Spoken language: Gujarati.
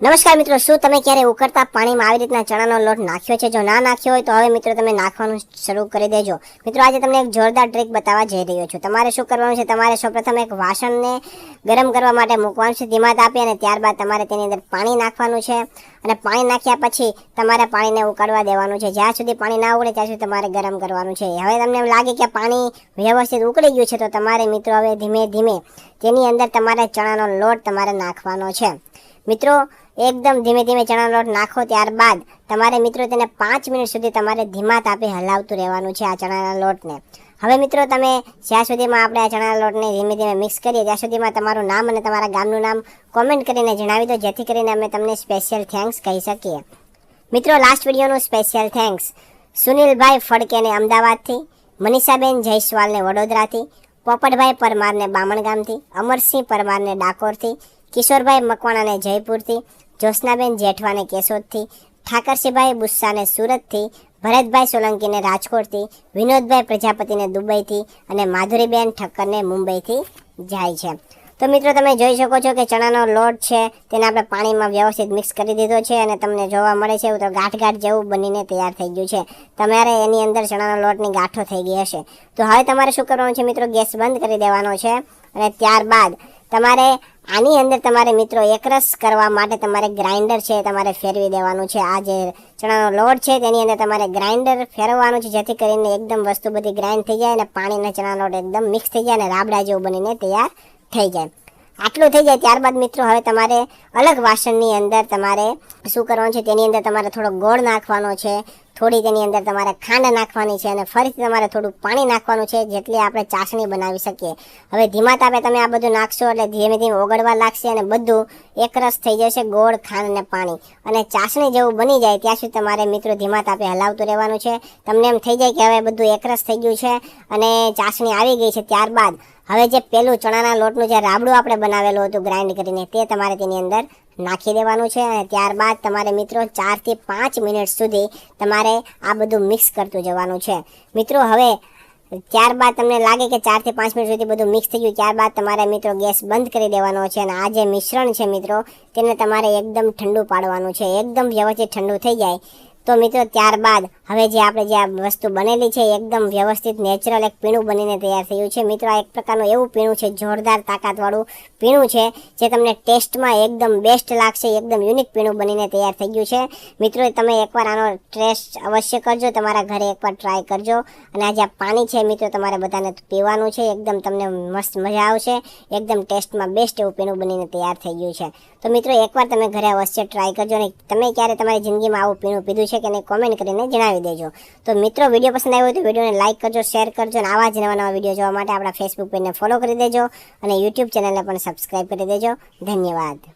નમસ્કાર મિત્રો, શું તમે ક્યારે ઉકળતા પાણીમાં આવી રીતના ચણાનો લોટ નાખ્યો છે? જો ના નાખ્યો હોય તો હવે મિત્રો તમે નાખવાનું શરૂ કરી દેજો. મિત્રો, આજે તમને એક જોરદાર ટ્રીક બતાવવા જઈ રહ્યો છું. તમારે શું કરવાનું છે? તમારે સૌપ્રથમ એક વાસણને ગરમ કરવા માટે મૂકવાનું છે, ધીમા તાપી અને ત્યારબાદ તમારે તેની અંદર પાણી નાખવાનું છે. અને પાણી નાખ્યા પછી તમારે પાણીને ઉકાળવા દેવાનું છે. જ્યાં સુધી પાણી ના ઉકળે ત્યાં સુધી તમારે ગરમ કરવાનું છે. હવે તમને એમ લાગે કે પાણી વ્યવસ્થિત ઉકળી ગયું છે, તો તમારે મિત્રો હવે ધીમે ધીમે તેની અંદર તમારે ચણાનો લોટ તમારે નાખવાનો છે. મિત્રો એકદમ ધીમે ધીમે ચણાનો લોટ નાખો ત્યારબાદ તમારે મિત્રો તેને પાંચ મિનિટ સુધી તમારે ધીમા તાપે હલાવતું રહેવાનું છે આ ચણાના લોટને. હવે મિત્રો તમે જ્યાં સુધીમાં આપણે આ ચણાના લોટને ધીમે ધીમે મિક્સ કરીએ, ત્યાં સુધીમાં તમારું નામ અને તમારા ગામનું નામ કોમેન્ટ કરીને જણાવી દો, જેથી કરીને અમે તમને સ્પેશિયલ થેન્ક્સ કહી શકીએ. મિત્રો લાસ્ટ વિડીયોનું સ્પેશિયલ થેન્ક્સ સુનિલભાઈ ફડકેને અમદાવાદથી, મનીષાબેન જયસ્વાલને વડોદરાથી, પોપટભાઈ પરમારને બામણગામથી અમરસિંહ પરમારને ડાકોરથી, કિશોરભાઈ મકવાણાને જયપુરથી જ્યોત્સનાબેન જેઠવાને કેશોદથી, ઠાકરસિંહભાઈ બુસ્સાને સુરતથી, ભરતભાઈ સોલંકીને રાજકોટથી, વિનોદભાઈ પ્રજાપતિને દુબઈથી અને માધુરીબેન ઠક્કરને મુંબઈથી જાય છે. તો મિત્રો, તમે જોઈ શકો છો કે ચણાનો લોટ છે, તેને આપણે પાણીમાં વ્યવસ્થિત મિક્સ કરી દીધો છે અને તમને જોવા મળે છે એવું તો ગાંઠ જેવું બનીને તૈયાર થઈ ગયું છે. તમારે એની અંદર ચણાનો લોટની ગાંઠો થઈ ગઈ હશે. તો હવે તમારે શું કરવાનું છે મિત્રો? ગેસ બંધ કરી દેવાનો છે અને ત્યારબાદ તમારે આની અંદર તમારે મિત્રો એકરસ કરવા માટે તમારે ગ્રાઇન્ડર છે, તમારે ફેરવી દેવાનું છે. આ જે ચણાનો લોટ છે, તેની અંદર તમારે ગ્રાઇન્ડર ફેરવવાનું છે, જેથી કરીને એકદમ વસ્તુ બધી ગ્રાઇન્ડ થઈ જાય અને પાણીના ચણાનો લોટ એકદમ મિક્સ થઈ જાય અને રાબડા જેવું બનીને તૈયાર થઈ જાય. આટલું થઈ જાય ત્યારબાદ મિત્રો હવે તમારે અલગ વાસણની અંદર તમારે શું કરવાનું છે, તેની અંદર તમારે થોડો ગોળ નાખવાનો છે થોડી તેની અંદર તમારે ખાંડ નાખવાની છે અને ફરીથી તમારે થોડું પાણી નાખવાનું છે, જેટલી આપણે ચાસણી બનાવી શકીએ. હવે ધીમા તાપે તમે આ બધું નાખશો એટલે ધીમે ધીમે ઓગળવા લાગશે અને બધું એકરસ થઈ જશે ગોળ, ખાંડ અને પાણી. અને ચાસણી જેવું બની જાય ત્યાં સુધી તમારે મિત્રો ધીમા તાપે હલાવતું રહેવાનું છે. તમને એમ થઈ જાય કે હવે બધું એકરસ થઈ ગયું છે અને ચાસણી આવી ગઈ છે ત્યારબાદ. હવે જે પેલું ચણાના લોટનું જે રાબડું આપણે બનાવેલું હતું, ગ્રાઇન્ડ કરીને, તે તમારે તેની અંદર નાખી દેવાનું છે અને ત્યારબાદ તમારે મિત્રો ચારથી પાંચ મિનિટ સુધી તમારે આ બધું મિક્સ કરતું જવાનું છે. મિત્રો, હવે ત્યારબાદ તમને લાગે કે ચારથી પાંચ મિનિટ સુધી બધું મિક્સ થઈ ગયું, ત્યારબાદ તમારે મિત્રો ગેસ બંધ કરી દેવાનો છે અને આ જે મિશ્રણ છે મિત્રો, તેને તમારે એકદમ ઠંડુ પાડવાનું છે. એકદમ વ્યવસ્થિત ઠંડુ થઈ જાય. તો મિત્રો, ત્યારબાદ હવે જે આપણે જે આ વસ્તુ બનેલી છે એકદમ વ્યવસ્થિત નેચરલ એક પીણું બનીને તૈયાર થયું છે. મિત્રો, આ એક પ્રકારનું એવું પીણું છે, જોરદાર તાકાતવાળું પીણું છે, જે તમને ટેસ્ટમાં એકદમ બેસ્ટ લાગશે, એકદમ યુનિક પીણું બનીને તૈયાર થઈ ગયું છે. મિત્રો, તમે એકવાર આનો ટેસ્ટ અવશ્ય કરજો, તમારા ઘરે એકવાર ટ્રાય કરજો. અને આ જે પાણી છે, મિત્રો, તમારે બધાને પીવાનું છે, એકદમ તમને મસ્ત મજા આવશે. એકદમ ટેસ્ટમાં બેસ્ટ એવું પીણું બનીને તૈયાર થઈ ગયું છે. તો મિત્રો, એકવાર તમે ઘરે અવશ્ય ટ્રાય કરજો અને તમે ક્યારે તમારી જિંદગીમાં આવું પીણું પીધું છે કે નહીં કોમેન્ટ કરીને જણાવી દેજો. તો મિત્રો, વીડિયો પસંદ આવ્યો તો વિડીયોને લાઇક કરજો શેર કરજો અને આવા જ નવા નવા વીડિયો જોવા માટે આપણા ફેસબુક પેજને ફોલો કરી દેજો અને યુટ્યુબ ચેનલને પણ સબસ્ક્રાઈબ કરી દેજો. ધન્યવાદ.